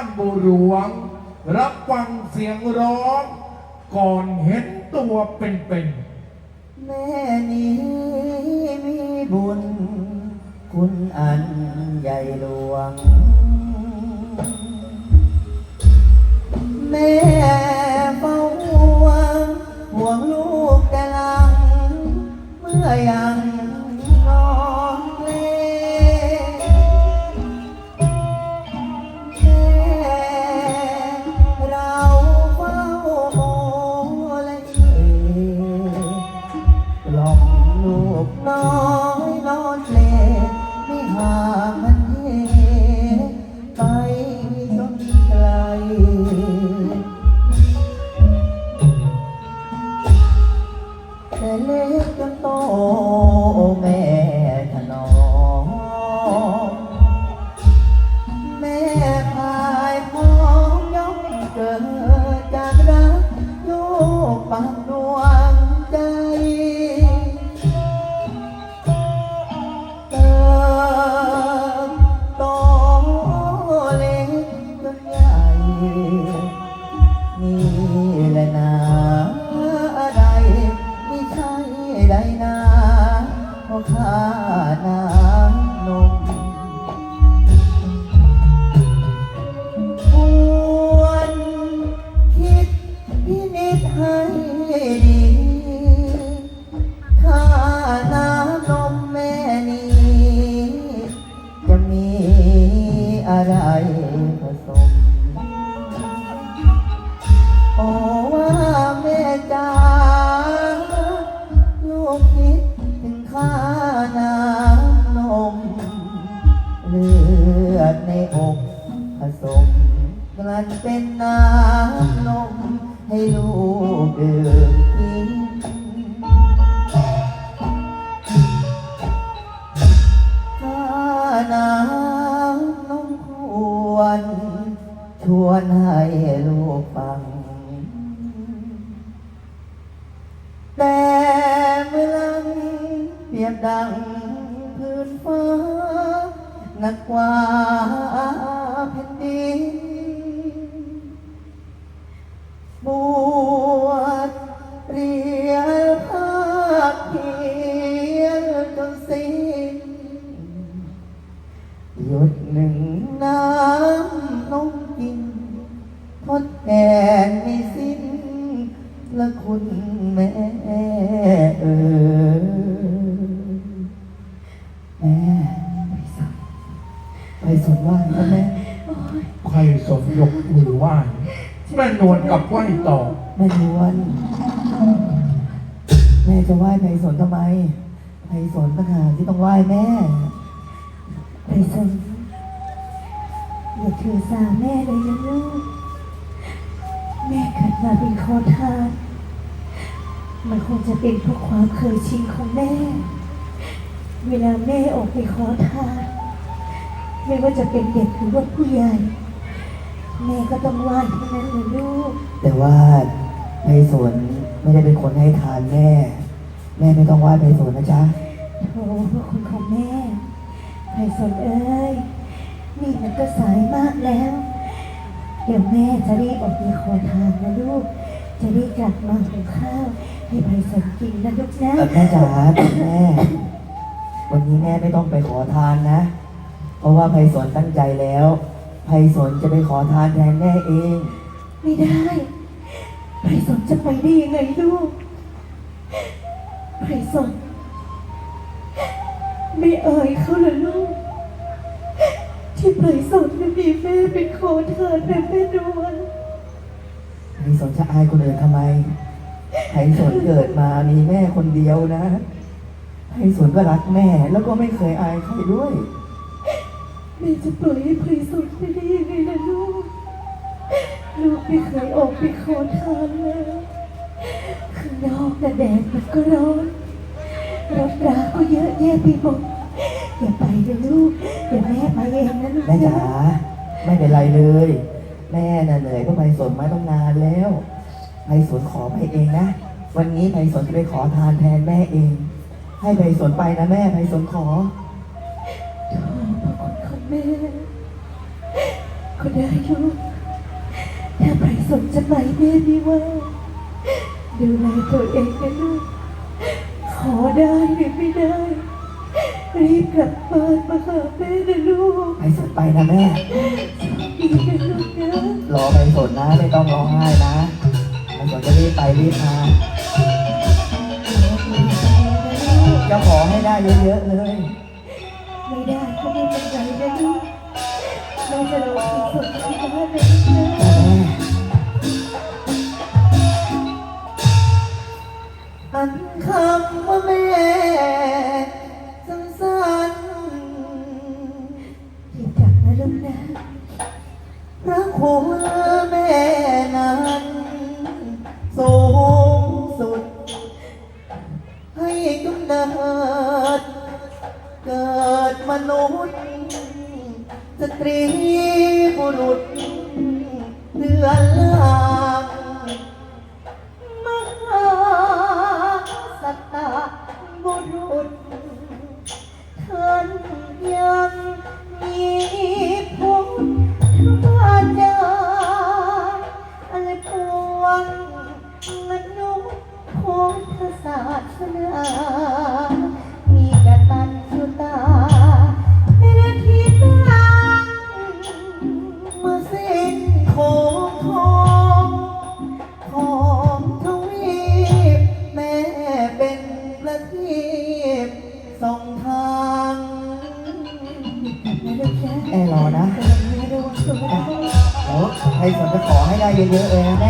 านบัวหลวง รับฟังเสียงร้อง ก่อนเห็นตัวเป็นๆแม่นี้มีบุญ คุณอันใหญ่หลวง แม่เฝ้าห่วงห่วงลูกแต่ลัง เมื่อยัง ลูกน้อยนอนเปลไม่ห่างมันเหไปจนไกล แต่เล็กจนโต อะไร ดังพื้นฟ้า หนักกว่าแผ่นดินบ วนว่างนะแม่ใครสมยกมือไหว้แม่นวลกับไหว้ต่อ แม่นวลแม่จะไหว้ไพศาลทำไมไพศาลต่างหากที่ต้องไหว้แม่ ไพศาลอย่าถือสาแม่เลยนะลูก แม่เกิดมาเป็นขอทาน มันคงจะเป็นเพราะความเคยชินของแม่ เวลาแม่ออกไปขอทาน ไม่ว่าจะเป็นเด็กหรือว่าผู้ใหญ่แม่ก็ต้องไหว้ทั้งนั้นเลยลูกแต่ว่าไพศาลไม่ได้เป็นคนให้ทานแม่ แม่ไม่ต้องไหว้ไพศาลนะจ๊ะโธ่พระคุณของแม่ไพศาลเอ้ยนี่มันก็สายมากแล้ว เดี๋ยวแม่จะรีบออกไปขอทานนะลูก จะรีบกลับมาหุงข้าวให้ไพศาลกินนะลูกนะเอ่อแม่จ๋าแม่ วันนี้แม่ไม่ต้องไปขอทานนะ เพราะว่าไพศาลตั้งใจแล้วไพศาลจะไปขอทานแทนแม่เอง ไม่ได้ ไพศาลจะไปได้ยังไงลูก ไพศาลไม่เอ่ยเขาเลยลูก ที่ไพศาลไม่มีแม่เป็นขอทานแบบแม่นวลไพศาลจะอายคนอื่นทำไมไพศาลเกิดมามีแม่คนเดียวนะไพศาลก็รักแม่แล้วก็ไม่เคยอายใครด้วย แม่จะปล่อยให้ไพศาลไปได้ยังไงล่ะลูก ลูกไม่เคยออกไปขอทานเลยข้างนอกแต่ะแดดมันก็ร้อนรถราก็เยอะแยะไปหมดอย่าไปเลยลูกเดี๋ยวแม่ไปเองนะลูกแม่จ๋าไม่เป็นไรเลย แม่น่ะเหนื่อยก็ไปสวนมาต้องนานแล้วไปสวนขอไปเองนะ วันนี้ไปสวนจะไปขอทานแทนแม่เอง ให้ไปสวนไปนะแม่ไปสวนขอ โทษพระคุณของแม่ก็ได้ลูกถ้าใครสนจะไปแม่พี่ว่า ดูแลตัวเองนะลูกขอได้หรือไม่ได้ รีบกลับบ้านมาหาแม่นะลูกไปสดไปนะแม่ดีนะลูกนะรอไปสดนะ ไม่ต้องร้องไห้นะไปสดจะรีบไปรีบมาจะขอให้ได้เยอะๆเลย ไม่ได้ก็ไม่เป็นไรนะลูกแม่จะรอคุณสุดที่บ้านนะลูกนะแม่อันคำว่าแม่สั้นรีบกลับนะลูกนะๆพระคุณแม่ ษสตรีบุรุษเดือนลางมหาสตาบุรุษท่านยังมีพุทธาจารอะไรพวงมนุษย์พุทธศาสนา เยอะๆแลยนะแม่